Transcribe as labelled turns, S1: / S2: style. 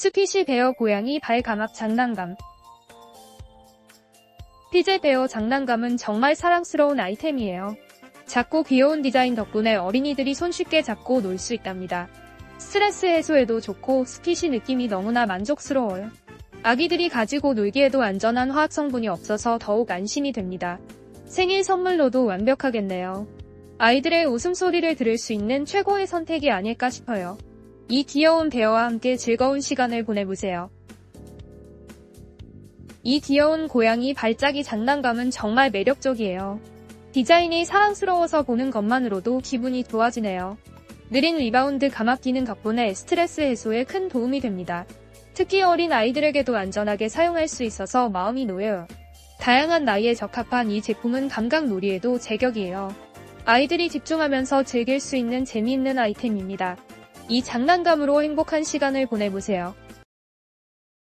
S1: 스퀴시 베어 고양이 발 감압 장난감 피제 베어 장난감은 정말 사랑스러운 아이템이에요. 작고 귀여운 디자인 덕분에 어린이들이 손쉽게 잡고 놀 수 있답니다. 스트레스 해소에도 좋고 스퀴시 느낌이 너무나 만족스러워요. 아기들이 가지고 놀기에도 안전한 화학 성분이 없어서 더욱 안심이 됩니다. 생일 선물로도 완벽하겠네요. 아이들의 웃음소리를 들을 수 있는 최고의 선택이 아닐까 싶어요. 이 귀여운 베어와 함께 즐거운 시간을 보내보세요. 이 귀여운 고양이 발짜기 장난감은 정말 매력적이에요. 디자인이 사랑스러워서 보는 것만으로도 기분이 좋아지네요. 느린 리바운드 감압 기능 덕분에 스트레스 해소에 큰 도움이 됩니다. 특히 어린 아이들에게도 안전하게 사용할 수 있어서 마음이 놓여요. 다양한 나이에 적합한 이 제품은 감각놀이에도 제격이에요. 아이들이 집중하면서 즐길 수 있는 재미있는 아이템입니다. 이 장난감으로 행복한 시간을 보내보세요.